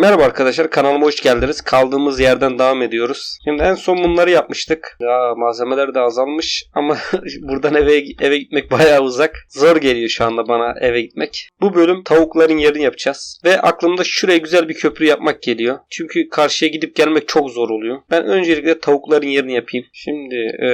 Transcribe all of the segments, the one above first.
Merhaba arkadaşlar kanalıma hoş geldiniz. Kaldığımız yerden devam ediyoruz. Şimdi en son bunları yapmıştık. Ya malzemeler de azalmış ama buradan eve eve gitmek bayağı uzak. Zor geliyor şu anda bana eve gitmek. Bu bölüm tavukların yerini yapacağız. Ve aklımda şuraya güzel bir köprü yapmak geliyor. Çünkü karşıya gidip gelmek çok zor oluyor. Ben öncelikle tavukların yerini yapayım. Şimdi e,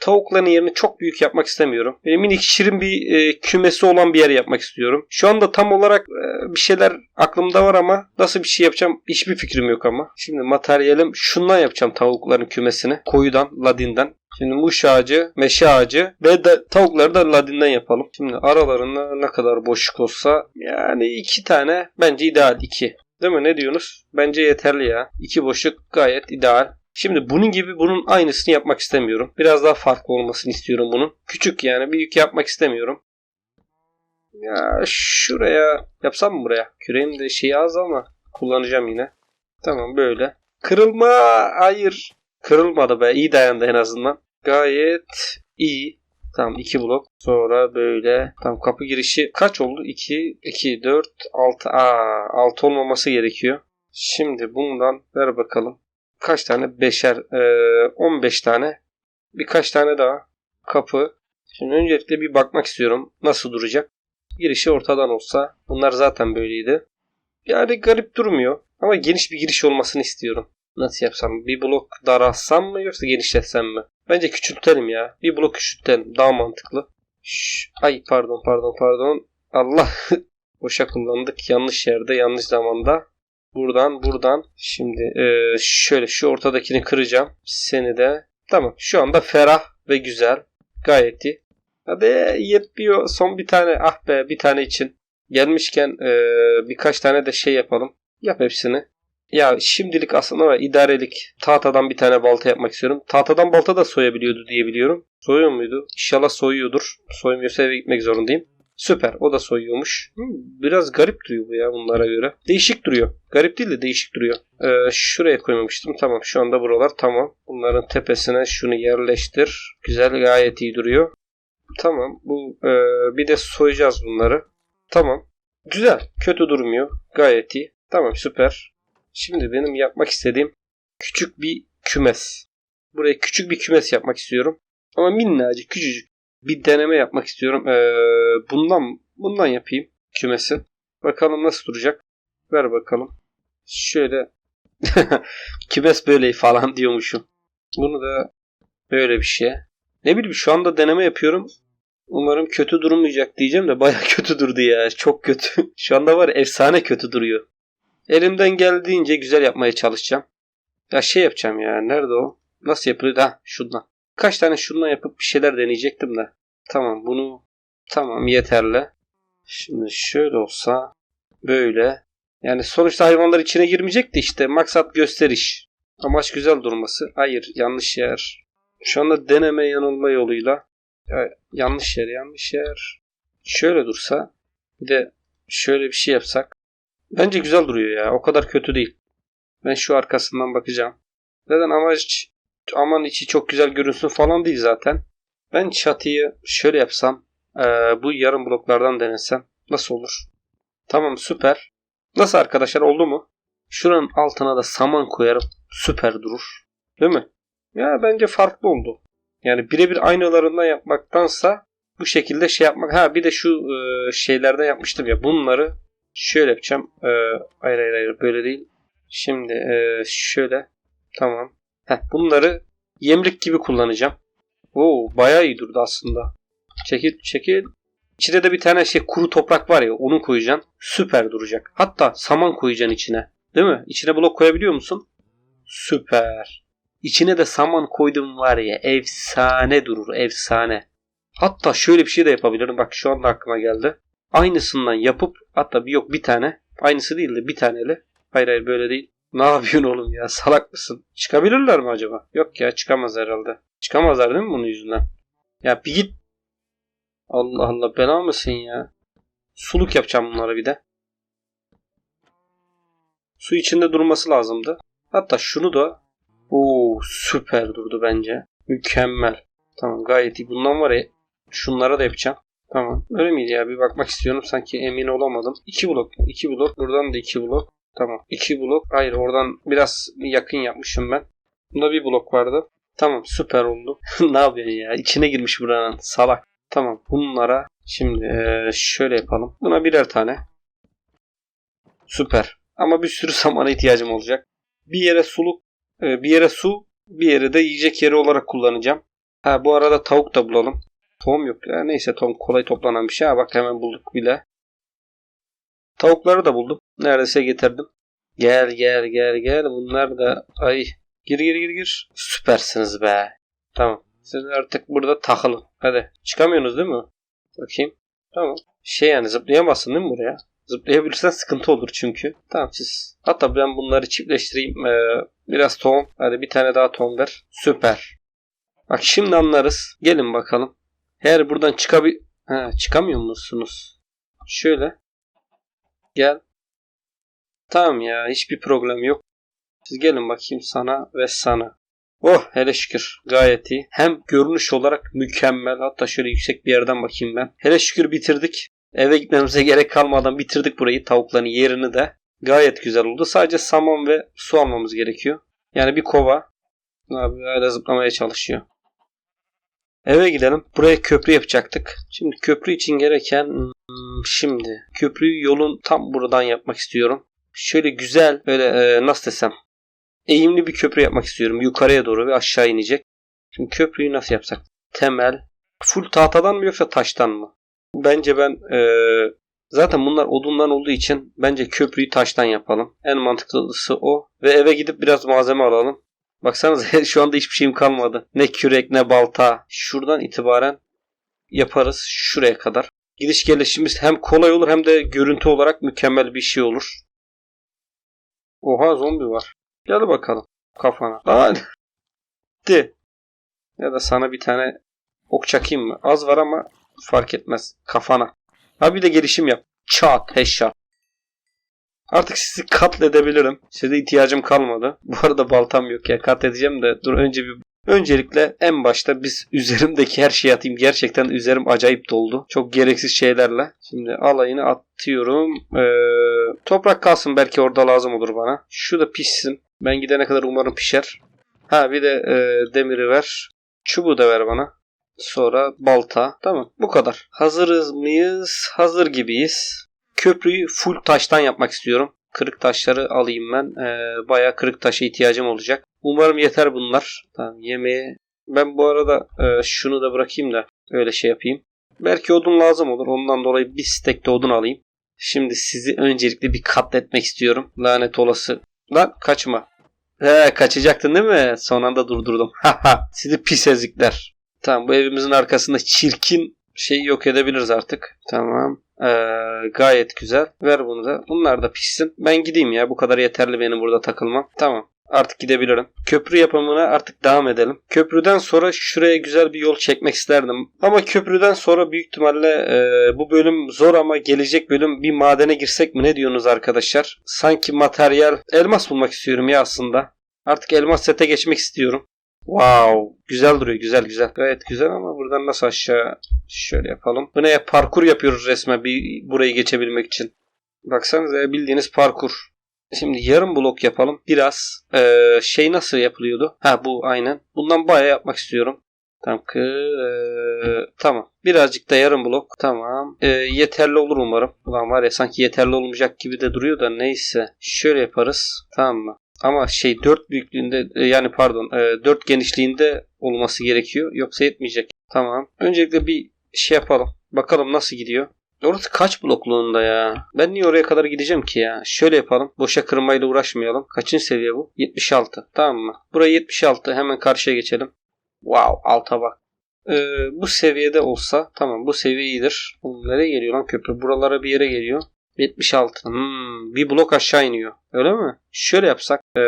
tavukların yerini çok büyük yapmak istemiyorum. Böyle minik şirin bir e, kümesi olan bir yer yapmak istiyorum. Şu anda tam olarak e, bir şeyler aklımda var ama nasıl bir şey yapacağım hiçbir fikrim yok ama. Şimdi materyalim şundan yapacağım tavukların kümesini. Koyudan, ladinden. Şimdi muş ağacı, meşe ağacı ve de tavukları da ladinden yapalım. Şimdi aralarında ne kadar boşluk olsa yani iki tane bence ideal iki. Değil mi? Ne diyorsunuz? Bence yeterli ya. İki boşluk gayet ideal. Şimdi bunun gibi bunun aynısını yapmak istemiyorum. Biraz daha farklı olmasını istiyorum bunun. Küçük yani büyük yapmak istemiyorum. Ya şuraya yapsam mı buraya? Küreğin de şeyi az ama kullanacağım yine. Tamam böyle. Kırılma! Hayır. Kırılmadı be. İyi dayandı en azından. Gayet iyi. Tamam iki blok. Sonra böyle. Tamam kapı girişi kaç oldu? 2, 2, 4, 6. Aa 6 olmaması gerekiyor. Şimdi bundan ver bakalım. Kaç tane? Beşer. Ee, 15 tane. Birkaç tane daha. Kapı. Şimdi öncelikle bir bakmak istiyorum. Nasıl duracak? Girişi ortadan olsa. Bunlar zaten böyleydi. Yani garip durmuyor. Ama geniş bir giriş olmasını istiyorum. Nasıl yapsam? Bir blok daraltsam mı yoksa genişletsem mi? Bence küçültelim ya. Bir blok küçültelim. Daha mantıklı. Şş, ay pardon pardon pardon. Allah. Boşa kullandık. Yanlış yerde yanlış zamanda. Buradan buradan. Şimdi e, şöyle şu ortadakini kıracağım. Seni de. Tamam. Şu anda ferah ve güzel. Gayet iyi. Hadi yetmiyor. Son bir tane. Ah be bir tane için. Gelmişken e, birkaç tane de şey yapalım. Yap hepsini. Ya şimdilik aslında var idarelik tahtadan bir tane balta yapmak istiyorum. Tahtadan balta da soyabiliyordu diye biliyorum. Soyuyor muydu? İnşallah soyuyordur. Soymuyorsa eve gitmek zorundayım. Süper. O da soyuyormuş. Biraz garip duruyor bu ya bunlara göre. Değişik duruyor. Garip değil de değişik duruyor. Ee, şuraya koymamıştım. Tamam şu anda buralar tamam. Bunların tepesine şunu yerleştir. Güzel gayet iyi duruyor. Tamam. Bu e, bir de soyacağız bunları. Tamam. Güzel. Kötü durmuyor. Gayet iyi. Tamam süper. Şimdi benim yapmak istediğim küçük bir kümes. Buraya küçük bir kümes yapmak istiyorum. Ama minnacık küçücük bir deneme yapmak istiyorum. Ee, bundan bundan yapayım kümesi. Bakalım nasıl duracak. Ver bakalım. Şöyle kümes böyle falan diyormuşum. Bunu da böyle bir şey. Ne bileyim şu anda deneme yapıyorum. Umarım kötü durmayacak diyeceğim de baya kötü durdu ya. Çok kötü. Şu anda var efsane kötü duruyor. Elimden geldiğince güzel yapmaya çalışacağım. Ya şey yapacağım ya. Nerede o? Nasıl yapılıyor? Ha şundan. Kaç tane şundan yapıp bir şeyler deneyecektim de. Tamam bunu tamam yeterli. Şimdi şöyle olsa böyle. Yani sonuçta hayvanlar içine girmeyecek de işte maksat gösteriş. Amaç güzel durması. Hayır yanlış yer. Şu anda deneme yanılma yoluyla ya, yanlış yer yanlış yer. Şöyle dursa bir de şöyle bir şey yapsak. Bence güzel duruyor ya. O kadar kötü değil. Ben şu arkasından bakacağım. Zaten amaç aman içi çok güzel görünsün falan değil zaten. Ben çatıyı şöyle yapsam. eee, bu yarım bloklardan denesem. Nasıl olur? Tamam süper. Nasıl arkadaşlar oldu mu? Şuranın altına da saman koyarım. Süper durur. Değil mi? Ya bence farklı oldu. Yani birebir aynılarından yapmaktansa bu şekilde şey yapmak. Ha bir de şu e, şeylerden yapmıştım ya. Bunları şöyle yapacağım. E, hayır hayır hayır böyle değil. Şimdi e, şöyle. Tamam. Heh, bunları yemlik gibi kullanacağım. Oo bayağı iyi durdu aslında. Çekil çekil. İçine de bir tane şey kuru toprak var ya onu koyacaksın. Süper duracak. Hatta saman koyacaksın içine. Değil mi? İçine blok koyabiliyor musun? Süper. İçine de saman koydum var ya efsane durur efsane. Hatta şöyle bir şey de yapabilirim. Bak şu anda aklıma geldi. Aynısından yapıp hatta bir yok bir tane. Aynısı değil de bir taneli. Hayır hayır böyle değil. Ne yapıyorsun oğlum ya salak mısın? Çıkabilirler mi acaba? Yok ya çıkamaz herhalde. Çıkamazlar değil mi bunun yüzünden? Ya bir git. Allah Allah bela mısın ya? Suluk yapacağım bunlara bir de. Su içinde durması lazımdı. Hatta şunu da Oo süper durdu bence. Mükemmel. Tamam gayet iyi. Bundan var ya şunlara da yapacağım. Tamam. Öyle miydi ya? Bir bakmak istiyorum. Sanki emin olamadım. 2 blok. 2 blok. Buradan da 2 blok. Tamam. İki blok. Hayır oradan biraz yakın yapmışım ben. Bunda bir blok vardı. Tamam süper oldu. ne yapıyorsun ya? İçine girmiş buranın. Salak. Tamam bunlara şimdi eee, şöyle yapalım. Buna birer tane. Süper. Ama bir sürü zamana ihtiyacım olacak. Bir yere suluk, e, bir yere su, bir yere de yiyecek yeri olarak kullanacağım. Ha bu arada tavuk da bulalım. Tohum yok ya. Neyse tohum kolay toplanan bir şey. Ha bak hemen bulduk bile. Tavukları da buldum. Neredeyse getirdim. Gel gel gel gel. Bunlar da ay gir gir gir gir. Süpersiniz be. Tamam. Siz artık burada takılın. Hadi. Çıkamıyorsunuz değil mi? Bakayım. Tamam. Şey yani zıplayamazsın değil mi buraya? Zıplayabilirsen sıkıntı olur çünkü. Tamam siz. Hatta ben bunları çiftleştireyim. Ee, biraz tohum. Hadi bir tane daha tohum ver. Süper. Bak şimdi anlarız. Gelin bakalım. Eğer buradan çıkabil... Ha, çıkamıyor musunuz? Şöyle. Gel. Tamam ya hiçbir problem yok. Siz gelin bakayım sana ve sana. Oh hele şükür gayet iyi. Hem görünüş olarak mükemmel. Hatta şöyle yüksek bir yerden bakayım ben. Hele şükür bitirdik. Eve gitmemize gerek kalmadan bitirdik burayı. Tavukların yerini de. Gayet güzel oldu. Sadece saman ve su almamız gerekiyor. Yani bir kova. Abi hala zıplamaya çalışıyor. Eve gidelim. Buraya köprü yapacaktık. Şimdi köprü için gereken hmm, şimdi köprüyü yolun tam buradan yapmak istiyorum. Şöyle güzel böyle e, nasıl desem eğimli bir köprü yapmak istiyorum. Yukarıya doğru ve aşağı inecek. Şimdi köprüyü nasıl yapsak? Temel. Full tahtadan mı yoksa taştan mı? Bence ben e, zaten bunlar odundan olduğu için bence köprüyü taştan yapalım. En mantıklısı o. Ve eve gidip biraz malzeme alalım. Baksanıza şu anda hiçbir şeyim kalmadı. Ne kürek ne balta. Şuradan itibaren yaparız şuraya kadar. Gidiş gelişimiz hem kolay olur hem de görüntü olarak mükemmel bir şey olur. Oha zombi var. Gel bakalım kafana. Hadi. De. Ya da sana bir tane ok çakayım mı? Az var ama fark etmez. Kafana. Ha bir de gelişim yap. Çat headshot. Artık sizi katledebilirim. Size ihtiyacım kalmadı. Bu arada baltam yok ya. Katledeceğim de dur önce bir Öncelikle en başta biz üzerimdeki her şeyi atayım. Gerçekten üzerim acayip doldu. Çok gereksiz şeylerle. Şimdi alayını atıyorum. Ee, toprak kalsın belki orada lazım olur bana. Şu da pişsin. Ben gidene kadar umarım pişer. Ha bir de e, demiri ver. Çubuğu da ver bana. Sonra balta. Tamam bu kadar. Hazırız mıyız? Hazır gibiyiz. Köprüyü full taştan yapmak istiyorum. Kırık taşları alayım ben. Ee, bayağı kırık taşa ihtiyacım olacak. Umarım yeter bunlar. Tamam yemeği. Ben bu arada e, şunu da bırakayım da öyle şey yapayım. Belki odun lazım olur. Ondan dolayı bir stek de odun alayım. Şimdi sizi öncelikle bir katletmek istiyorum. Lanet olası. Lan kaçma. He kaçacaktın değil mi? Son anda durdurdum. Haha. sizi pis ezikler. Tamam bu evimizin arkasında çirkin şeyi yok edebiliriz artık. Tamam. Ee, gayet güzel. Ver bunu da. Bunlar da pişsin. Ben gideyim ya. Bu kadar yeterli benim burada takılmam. Tamam. Artık gidebilirim. Köprü yapımına artık devam edelim. Köprüden sonra şuraya güzel bir yol çekmek isterdim. Ama köprüden sonra büyük ihtimalle e, bu bölüm zor ama gelecek bölüm bir madene girsek mi ne diyorsunuz arkadaşlar? Sanki materyal elmas bulmak istiyorum ya aslında. Artık elmas sete geçmek istiyorum. Wow. Güzel duruyor. Güzel güzel. Gayet güzel ama buradan nasıl aşağı şöyle yapalım. Bu ne ya? Parkur yapıyoruz resmen bir burayı geçebilmek için. Baksanıza bildiğiniz parkur. Şimdi yarım blok yapalım. Biraz ee, şey nasıl yapılıyordu? Ha bu aynen. Bundan bayağı yapmak istiyorum. Tamam. Kı, ee, tamam. Birazcık da yarım blok. Tamam. Ee, yeterli olur umarım. Ulan var ya sanki yeterli olmayacak gibi de duruyor da neyse. Şöyle yaparız. Tamam mı? Ama şey 4 büyüklüğünde e, yani pardon e, 4 genişliğinde olması gerekiyor. Yoksa yetmeyecek. Tamam. Öncelikle bir şey yapalım. Bakalım nasıl gidiyor. Orası kaç blokluğunda ya? Ben niye oraya kadar gideceğim ki ya? Şöyle yapalım. Boşa kırmayla uğraşmayalım. Kaçıncı seviye bu? 76. Tamam mı? Buraya 76. Hemen karşıya geçelim. Wow alta bak. Ee, bu seviyede olsa tamam bu seviye iyidir. Oğlum nereye geliyor lan köprü? Buralara bir yere geliyor. 76. Hmm, bir blok aşağı iniyor. Öyle mi? Şöyle yapsak. ee,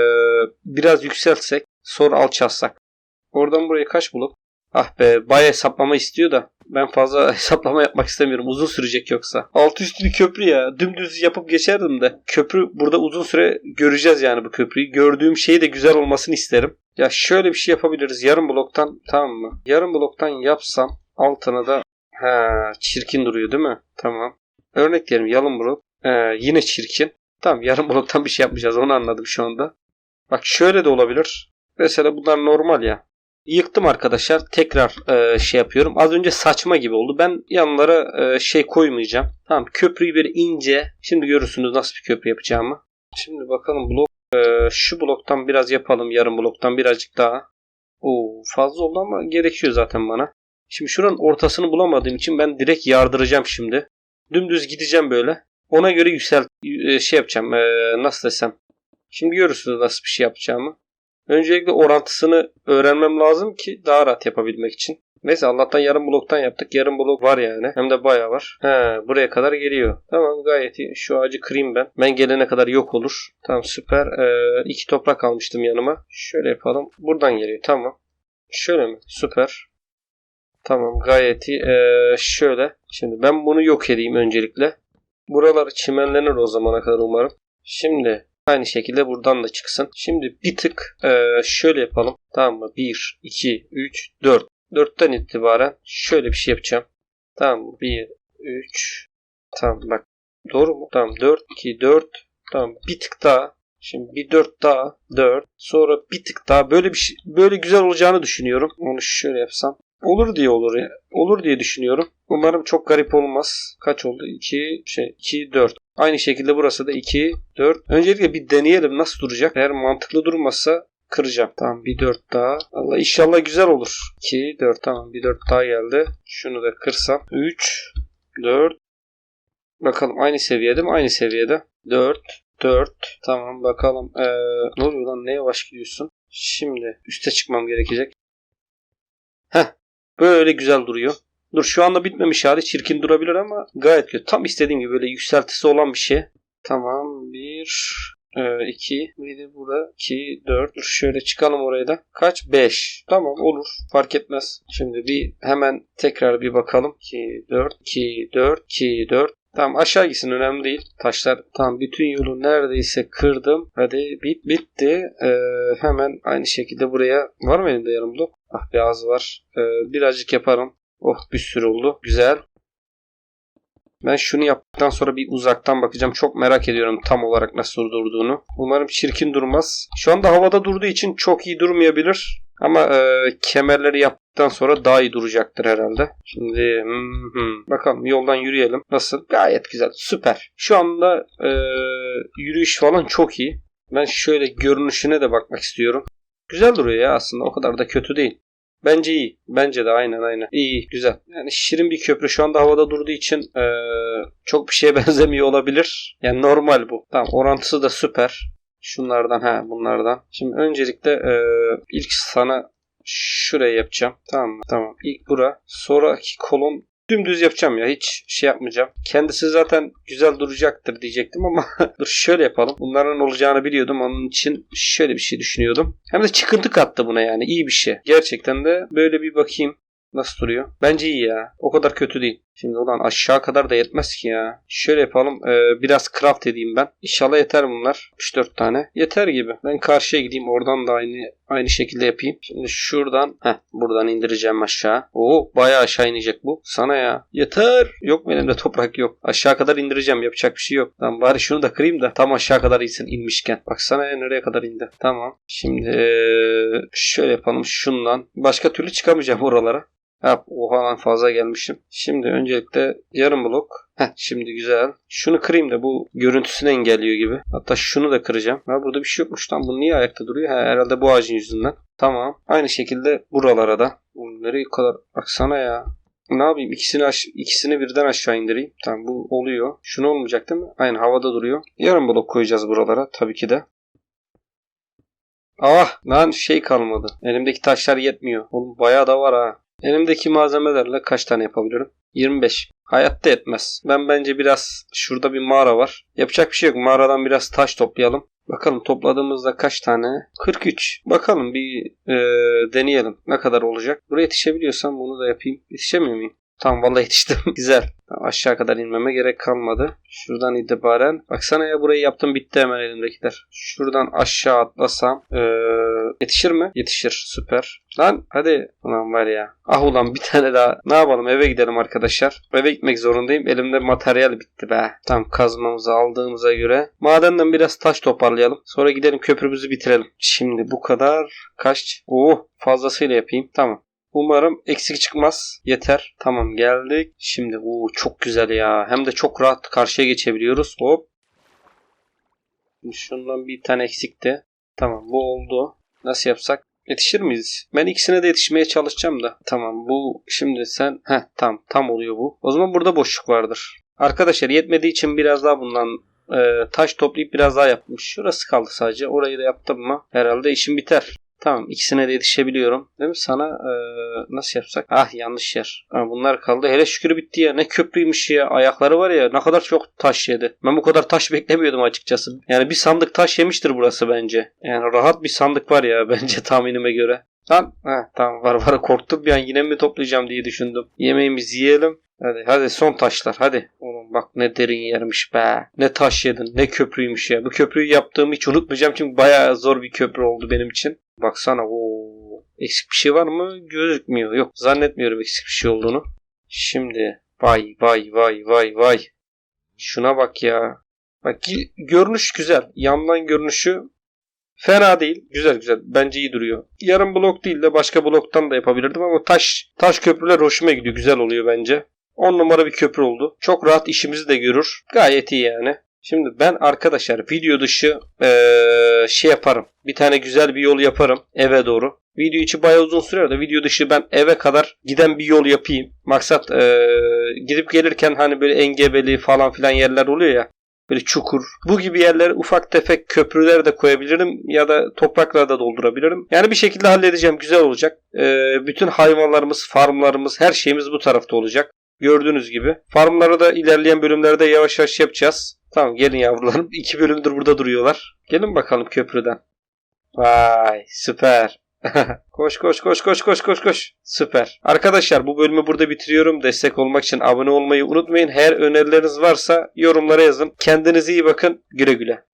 biraz yükseltsek. Sonra alçaltsak. Oradan buraya kaç blok? Ah be bayağı hesaplama istiyor da. Ben fazla hesaplama yapmak istemiyorum. Uzun sürecek yoksa. Altı üstü bir köprü ya. Dümdüz yapıp geçerdim de. Köprü burada uzun süre göreceğiz yani bu köprüyü. Gördüğüm şey de güzel olmasını isterim. Ya şöyle bir şey yapabiliriz. Yarım bloktan tamam mı? Yarım bloktan yapsam altına da ha çirkin duruyor değil mi? Tamam. Örnek diyelim yalın blok. Ee, yine çirkin. Tamam yarım bloktan bir şey yapmayacağız onu anladım şu anda. Bak şöyle de olabilir. Mesela bunlar normal ya. Yıktım arkadaşlar. Tekrar e, şey yapıyorum. Az önce saçma gibi oldu. Ben yanlara e, şey koymayacağım. Tamam köprüyü bir ince. Şimdi görürsünüz nasıl bir köprü yapacağımı. Şimdi bakalım blok. e, şu bloktan biraz yapalım. Yarım bloktan birazcık daha. Oo fazla oldu ama gerekiyor zaten bana. Şimdi şuranın ortasını bulamadığım için ben direkt yardıracağım şimdi. Dümdüz gideceğim böyle. Ona göre yükselt e, şey yapacağım. E, nasıl desem. Şimdi görürsünüz nasıl bir şey yapacağımı. Öncelikle orantısını öğrenmem lazım ki daha rahat yapabilmek için. Neyse Allah'tan yarım bloktan yaptık. Yarım blok var yani. Hem de bayağı var. He, buraya kadar geliyor. Tamam gayet iyi. Şu ağacı kırayım ben. Ben gelene kadar yok olur. Tamam süper. Ee, iki toprak almıştım yanıma. Şöyle yapalım. Buradan geliyor. Tamam. Şöyle mi? Süper. Tamam gayet iyi. Ee, şöyle. Şimdi ben bunu yok edeyim öncelikle. Buralar çimenlenir o zamana kadar umarım. Şimdi aynı şekilde buradan da çıksın. Şimdi bir tık ee, şöyle yapalım. Tamam mı? 1, 2, 3, 4. 4'ten itibaren şöyle bir şey yapacağım. Tamam mı? 1, 3. Tamam bak. Doğru mu? Tamam 4, 2, 4. Tamam bir tık daha. Şimdi bir 4 daha. 4. Sonra bir tık daha. Böyle bir şey, böyle güzel olacağını düşünüyorum. Onu şöyle yapsam. Olur diye olur. Olur diye düşünüyorum. Umarım çok garip olmaz. Kaç oldu? 2 şey 2 4. Aynı şekilde burası da 2 4. Öncelikle bir deneyelim nasıl duracak. Eğer mantıklı durmazsa kıracağım. Tamam bir 4 daha. Allah inşallah güzel olur. 2 4 tamam bir 4 daha geldi. Şunu da kırsam. 3 4 Bakalım aynı seviyede mi? Aynı seviyede. 4 4 Tamam bakalım. Ee, ne oluyor lan? Ne yavaş gidiyorsun? Şimdi üste çıkmam gerekecek. Heh. Böyle güzel duruyor. Dur şu anda bitmemiş hali çirkin durabilir ama gayet güzel. Tam istediğim gibi böyle yükseltisi olan bir şey. Tamam. Bir, e, iki, bir de burada iki, dört. Dur şöyle çıkalım oraya da. Kaç? Beş. Tamam olur. Fark etmez. Şimdi bir hemen tekrar bir bakalım. 2, 4, 2, 4, 2, 4. Tamam aşağı gitsin önemli değil. Taşlar tam bütün yolu neredeyse kırdım. Hadi bit bitti. Ee, hemen aynı şekilde buraya var mı elimde yarım? Ah beyaz var. Ee, birazcık yaparım. Oh bir sürü oldu. Güzel. Ben şunu yaptıktan sonra bir uzaktan bakacağım. Çok merak ediyorum tam olarak nasıl durduğunu. Umarım çirkin durmaz. Şu anda havada durduğu için çok iyi durmayabilir. Ama e, kemerleri yaptıktan sonra daha iyi duracaktır herhalde. Şimdi hmm, hmm. bakalım yoldan yürüyelim. Nasıl? Gayet güzel. Süper. Şu anda e, yürüyüş falan çok iyi. Ben şöyle görünüşüne de bakmak istiyorum. Güzel duruyor ya aslında. O kadar da kötü değil. Bence iyi. Bence de aynen aynen. İyi güzel. Yani şirin bir köprü şu anda havada durduğu için e, çok bir şeye benzemiyor olabilir. Yani normal bu. Tamam orantısı da süper. Şunlardan ha bunlardan. Şimdi öncelikle e, ilk sana şuraya yapacağım. Tamam mı? Tamam. İlk bura. Sonraki kolon dümdüz yapacağım ya. Hiç şey yapmayacağım. Kendisi zaten güzel duracaktır diyecektim ama dur şöyle yapalım. Bunların olacağını biliyordum. Onun için şöyle bir şey düşünüyordum. Hem de çıkıntı kattı buna yani. iyi bir şey. Gerçekten de böyle bir bakayım. Nasıl duruyor? Bence iyi ya. O kadar kötü değil. Şimdi ulan aşağı kadar da yetmez ki ya. Şöyle yapalım. Ee, biraz craft edeyim ben. İnşallah yeter bunlar. 3-4 tane. Yeter gibi. Ben karşıya gideyim. Oradan da aynı aynı şekilde yapayım. Şimdi şuradan heh, buradan indireceğim aşağı. Oo bayağı aşağı inecek bu. Sana ya. Yeter. Yok benim de toprak yok. Aşağı kadar indireceğim. Yapacak bir şey yok. Tamam bari şunu da kırayım da tam aşağı kadar insin inmişken. Baksana ya nereye kadar indi. Tamam. Şimdi ee, şöyle yapalım. Şundan. Başka türlü çıkamayacağım oralara. Ha, oha lan fazla gelmişim. Şimdi öncelikle yarım blok. Heh, şimdi güzel. Şunu kırayım da bu görüntüsünü engelliyor gibi. Hatta şunu da kıracağım. Ha, burada bir şey yokmuş. Tam bu niye ayakta duruyor? Ha, herhalde bu ağacın yüzünden. Tamam. Aynı şekilde buralara da. Nereye kadar? Baksana ya. Ne yapayım? İkisini, aş- ikisini birden aşağı indireyim. Tamam bu oluyor. Şunu olmayacak değil mi? Aynen havada duruyor. Yarım blok koyacağız buralara. Tabii ki de. Ah lan şey kalmadı. Elimdeki taşlar yetmiyor. Oğlum bayağı da var ha. Elimdeki malzemelerle kaç tane yapabilirim? 25. Hayatta etmez. Ben bence biraz şurada bir mağara var. Yapacak bir şey yok. Mağaradan biraz taş toplayalım. Bakalım topladığımızda kaç tane? 43. Bakalım bir e, deneyelim. Ne kadar olacak? Buraya yetişebiliyorsam bunu da yapayım. Yetişemiyor muyum? Tamam vallahi yetiştim. Güzel. Aşağı kadar inmeme gerek kalmadı. Şuradan itibaren. Baksana ya burayı yaptım bitti hemen elimdekiler. Şuradan aşağı atlasam. Ee, yetişir mi? Yetişir. Süper. Lan hadi. Ulan var ya. Ah ulan bir tane daha. Ne yapalım eve gidelim arkadaşlar. Eve gitmek zorundayım. Elimde materyal bitti be. Tam kazmamızı aldığımıza göre. Madenden biraz taş toparlayalım. Sonra gidelim köprümüzü bitirelim. Şimdi bu kadar. Kaç? Oo fazlasıyla yapayım. Tamam. Umarım eksik çıkmaz. Yeter. Tamam geldik. Şimdi o çok güzel ya. Hem de çok rahat karşıya geçebiliyoruz. Hop. Şundan bir tane eksikti. Tamam bu oldu. Nasıl yapsak? Yetişir miyiz? Ben ikisine de yetişmeye çalışacağım da. Tamam bu şimdi sen... Heh tamam tam oluyor bu. O zaman burada boşluk vardır. Arkadaşlar yetmediği için biraz daha bundan e, taş toplayıp biraz daha yapmış. Şurası kaldı sadece. Orayı da yaptım mı herhalde işim biter. Tamam ikisine de yetişebiliyorum. Değil mi? Sana e, nasıl yapsak? Ah yanlış yer. Ha, bunlar kaldı. Hele şükür bitti ya. Ne köprüymüş ya. Ayakları var ya ne kadar çok taş yedi. Ben bu kadar taş beklemiyordum açıkçası. Yani bir sandık taş yemiştir burası bence. Yani rahat bir sandık var ya bence tahminime göre. Lan ha, tamam var var korktum bir an yine mi toplayacağım diye düşündüm. Yemeğimizi yiyelim. Hadi hadi son taşlar hadi. Oğlum bak ne derin yermiş be. Ne taş yedin ne köprüymüş ya. Bu köprüyü yaptığımı hiç unutmayacağım çünkü bayağı zor bir köprü oldu benim için. Baksana o eksik bir şey var mı gözükmüyor. Yok zannetmiyorum eksik bir şey olduğunu. Şimdi vay vay vay vay vay. Şuna bak ya. Bak görünüş güzel. Yandan görünüşü fena değil. Güzel güzel. Bence iyi duruyor. Yarım blok değil de başka bloktan da yapabilirdim ama taş taş köprüler hoşuma gidiyor. Güzel oluyor bence. 10 numara bir köprü oldu. Çok rahat işimizi de görür. Gayet iyi yani. Şimdi ben arkadaşlar video dışı eee, şey yaparım. Bir tane güzel bir yol yaparım eve doğru. Video içi bayağı uzun sürüyor da video dışı ben eve kadar giden bir yol yapayım. Maksat eee, gidip gelirken hani böyle engebeli falan filan yerler oluyor ya. Böyle çukur. Bu gibi yerlere ufak tefek köprüler de koyabilirim ya da toprakla da doldurabilirim. Yani bir şekilde halledeceğim. Güzel olacak. Eee, bütün hayvanlarımız, farmlarımız, her şeyimiz bu tarafta olacak. Gördüğünüz gibi. Farmları da ilerleyen bölümlerde yavaş yavaş yapacağız. Tamam gelin yavrularım. İki bölümdür burada duruyorlar. Gelin bakalım köprüden. Vay süper. koş koş koş koş koş koş koş. Süper. Arkadaşlar bu bölümü burada bitiriyorum. Destek olmak için abone olmayı unutmayın. Eğer önerileriniz varsa yorumlara yazın. Kendinize iyi bakın. Güle güle.